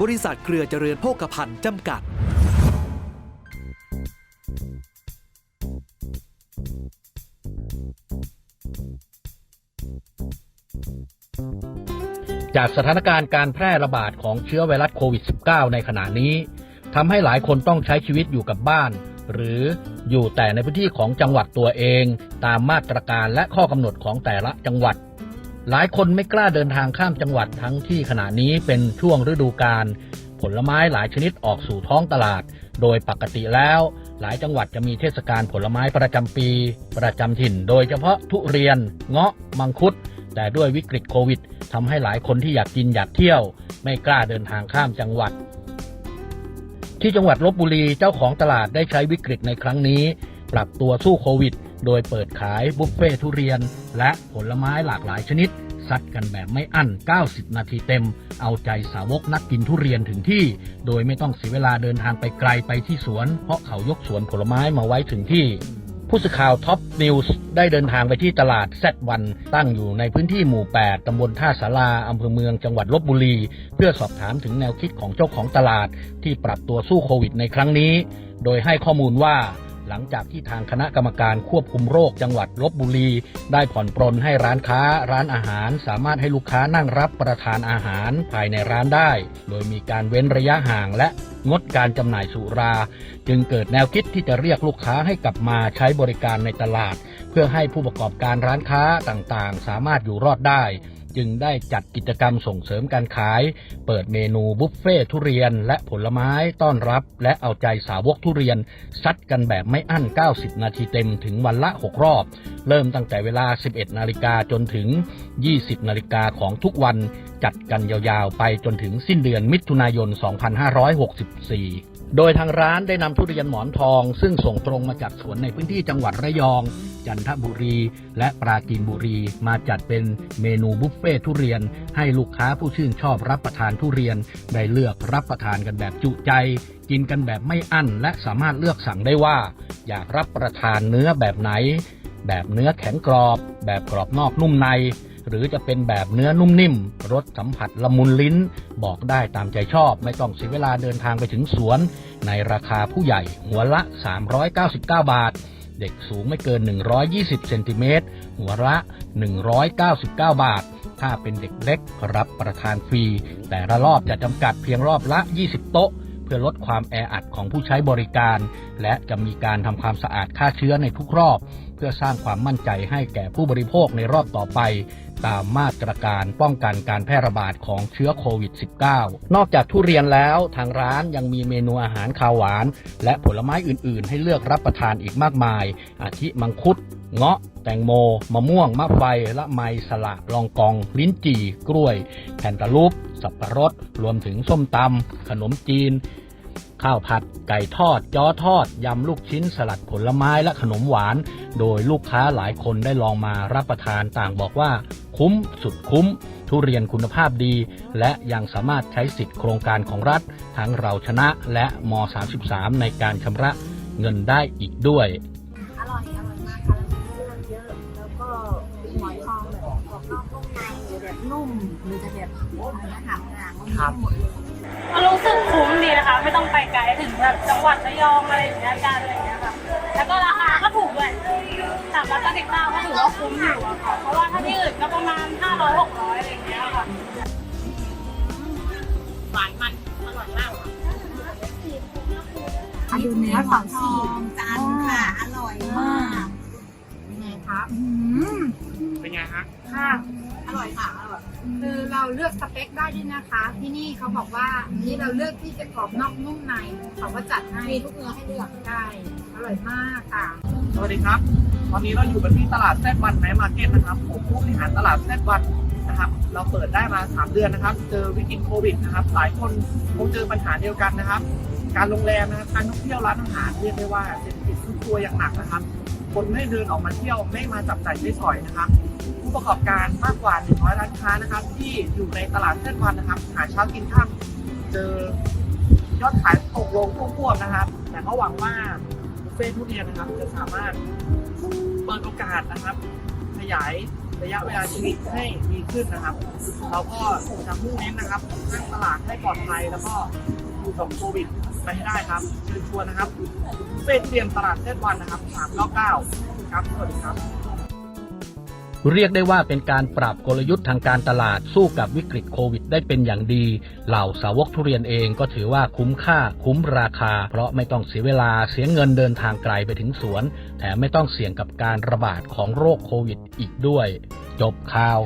บริษัทเครือเจริญโภคภัณฑ์จำกัด จากสถานการณ์การแพร่ระบาดของเชื้อไวรัสโควิด -19 ในขณะนี้ทำให้หลายคนต้องใช้ชีวิตอยู่กับบ้าน หรืออยู่แต่ในพื้นที่ของจังหวัดตัวเอง ตามมาตรการและข้อกำหนดของแต่ละจังหวัด หลายคนไม่กล้าเดินทางข้ามจังหวัดทั้งที่ขณะนี้เป็นช่วงฤดูกาลผลไม้หลายชนิดออกสู่ท้องตลาด โดยปกติแล้ว หลายจังหวัดจะมีเทศกาลผลไม้ประจำปี ประจำถิ่น โดยเฉพาะทุเรียน เงาะ มังคุด แต่ด้วยวิกฤตโควิดทำให้หลายคนที่อยากกินอยากเที่ยว ไม่กล้าเดินทางข้ามจังหวัด ที่จังหวัดลบบุรีเจ้าของตลาดได้ใช้วิกฤตในครั้งนี้ ปรับตัวสู้โควิด โดยเปิดขายบุฟเฟ่ทุเรียน และผลไม้หลากหลายชนิด ซัดกันแบบไม่อั้น 90 นาทีเต็ม เอาใจสาวกนักกินทุเรียนถึงที่ โดยไม่ต้องเสียเวลาเดินทางไปไกลไปที่สวน เพราะเขายกสวนผลไม้มาไว้ถึงที่ผู้สื่อข่าวท็อปนิวส์ได้เดินทางไปที่ตลาดแซดวันตั้งอยู่ในพื้นที่หมู่ 8 ตำบลท่าสาราอำเภอเมืองจังหวัดลบบุรี เพื่อสอบถามถึงแนวคิดของเจ้าของตลาดที่ปรับตัวสู้โควิดในครั้งนี้ โดยให้ข้อมูลว่า หลังจากที่ทางคณะกรรมการควบคุมโรคจังหวัดลบบุรี ได้ผ่อนปรนให้ร้านค้า ร้านอาหาร สามารถให้ลูกค้านั่งรับประทานอาหารภายในร้านได้ โดยมีการเว้นระยะห่างและงดการจำหน่ายสุรา จึงเกิดแนวคิดที่จะเรียกลูกค้าให้กลับมาใช้บริการในตลาด เพื่อให้ผู้ประกอบการร้านค้าต่างๆ สามารถอยู่รอดได้ จึงได้จัดกิจกรรมส่งเสริมการขาย เปิดเมนูบุฟเฟ่ทุเรียน และผลไม้ต้อนรับ และเอาใจสาวกทุเรียน ซัดกันแบบไม่อั้น 90 นาทีเต็มถึงวันละ 6 รอบ เริ่มตั้งแต่เวลา 11 นาฬิกาจนถึง 20 นาฬิกาของทุกวันจัดกันยาวๆ ไปจนถึงสิ้นเดือนมิถุนายน 2564 โดยทางร้านได้นำทุเรียนหมอนทอง ซึ่งส่งตรงมาจากสวนในพื้นที่จังหวัดระยอง จันทบุรี และปราจีนบุรี มาจัดเป็นเมนูบุฟเฟ่ทุเรียน ให้ลูกค้าผู้ชื่นชอบรับประทานทุเรียน ได้เลือกรับประทานกันแบบจุใจ กินกันแบบไม่อั้น และสามารถเลือกสั่งได้ว่า อยากรับประทานเนื้อแบบไหน แบบเนื้อแข็งกรอบ แบบกรอบนอกนุ่มในหรือจะเป็นแบบเนื้อนุ่มนิ่มรสสัมผัสละมุนลิ้น บอกได้ตามใจชอบ ไม่ต้องเสียเวลาเดินทางไปถึงสวน ในราคาผู้ใหญ่หัวละ 399 บาท เด็กสูงไม่เกิน 120 เซนติเมตร หัวละ 199 บาท ถ้าเป็นเด็กเล็กรับประทานฟรี แต่ละรอบจะจำกัดเพียงรอบละ 20 โต๊ะ เพื่อลดความแออัดของผู้ใช้บริการ และจะมีการทำความสะอาดฆ่าเชื้อในทุกรอบ เพื่อสร้างความมั่นใจให้แก่ผู้บริโภคในรอบต่อไป ตามมาตรการป้องกันการแพร่ระบาดของเชื้อโควิด -19 นอกจากทุเรียนแล้วทางร้านยังมีเมนูอาหารคาวหวาน และผลไม้อื่น ๆ ให้เลือกรับประทานอีกมากมาย อาทิมังคุด เงาะ แตงโม มะม่วง มะไฟ ละไม สละลองกอง ลิ้นจี่ กล้วย แผ่นตะลุป สับปะรด รวมถึงส้มตำขนมจีน ข้าวผัด ไก่ทอดจ้อทอด ยำลูกชิ้นสลัดผลไม้และขนมหวาน โดยลูกค้าหลายคนได้ลองมารับประทานต่างบอกว่า คุ้มสุดคุ้ม ทุเรียนคุณภาพดี และยังสามารถใช้สิทธิ์โครงการของรัฐ ทั้งเราชนะและม 33 ในการชำระเงินได้อีกด้วย หมอนทองแบบกรอบนอกนุ่มในหรือแบบนุ่มหรือจะแบบอะไรนะหางหางมันมีหมดเลยมันรู้สึกคุ้มดีนะคะ ไม่ต้องไปไกลถึงแบบจังหวัดระยองอะไรอย่างเงี้ยกันอะไรอย่างเงี้ยค่ะแล้วก็ราคาก็ถูกด้วยสามร้อยเก้าสิบเก้าก็ถือว่าคุ้มอยู่อะค่ะ เพราะว่าถ้าที่อื่นก็ประมาณห้าร้อยหกร้อยอะไรอย่างเงี้ยค่ะหวานมันอร่อยมากอันนี้เนื้อหอมทองจันทร์ค่ะ อร่อยมาก เป็นไงครับเป็นไงฮะค่ะ อร่อยค่ะ อร่อย คือเราเลือกสเปคได้ด้วยนะคะ ที่นี่เขาบอกว่าอันนี้เราเลือกที่จะกรอบนอกนุ่มในเขาก็จัดให้มีทุกเนื้อให้เลือกได้อร่อยมากค่ะ สวัสดีครับ ตอนนี้เราอยู่กันที่ตลาดแซดวันไนท์มาร์เก็ตนะครับ ผมผู้บริหารตลาดแซดวันนะครับ เราเปิดได้มา 3 เดือนนะครับ เจอวิกฤตโควิดนะครับ หลายคนคงเจอปัญหาเดียวกันนะครับ การโรงแรมนะครับ การท่องเที่ยวร้านอาหารเรียกได้ว่าเศรษฐกิจซุดตัวอย่างหนักนะครับ คนไม่เดินออกมาเที่ยวไม่มาจับจ่ายใช้สอยนะครับผู้ประกอบการมากกว่า 100 ร้านค้านะครับ ที่อยู่ในตลาดแซดวันนะครับ หาเช้ากินค่ำเจอยอดขายตกลงควบๆนะครับ แต่ก็หวังว่าบุฟเฟ่ทุเรียนนะครับ จะสามารถเปิดโอกาสนะครับ ขยายระยะเวลาชีวิตให้ดีขึ้นนะครับ เราก็จะมุ่งเน้นนะครับสร้างตลาดให้ปลอดภัยแล้วก็อยู่กับโควิด ไปให้ได้ครับเชิญชวนนะครับเฟสเรียนตลาดเซตวันนะครับ399ครับสวัสดีครับ เรียกได้ว่าเป็นการปรับกลยุทธ์ทางการตลาดสู้กับวิกฤตโควิดได้เป็นอย่างดี เหล่าสาวกทุเรียนเองก็ถือว่าคุ้มค่าคุ้มราคา เพราะไม่ต้องเสียเวลาเสียเงินเดินทางไกลไปถึงสวน แถมไม่ต้องเสี่ยงกับการระบาดของโรคโควิดอีกด้วย จบข่าว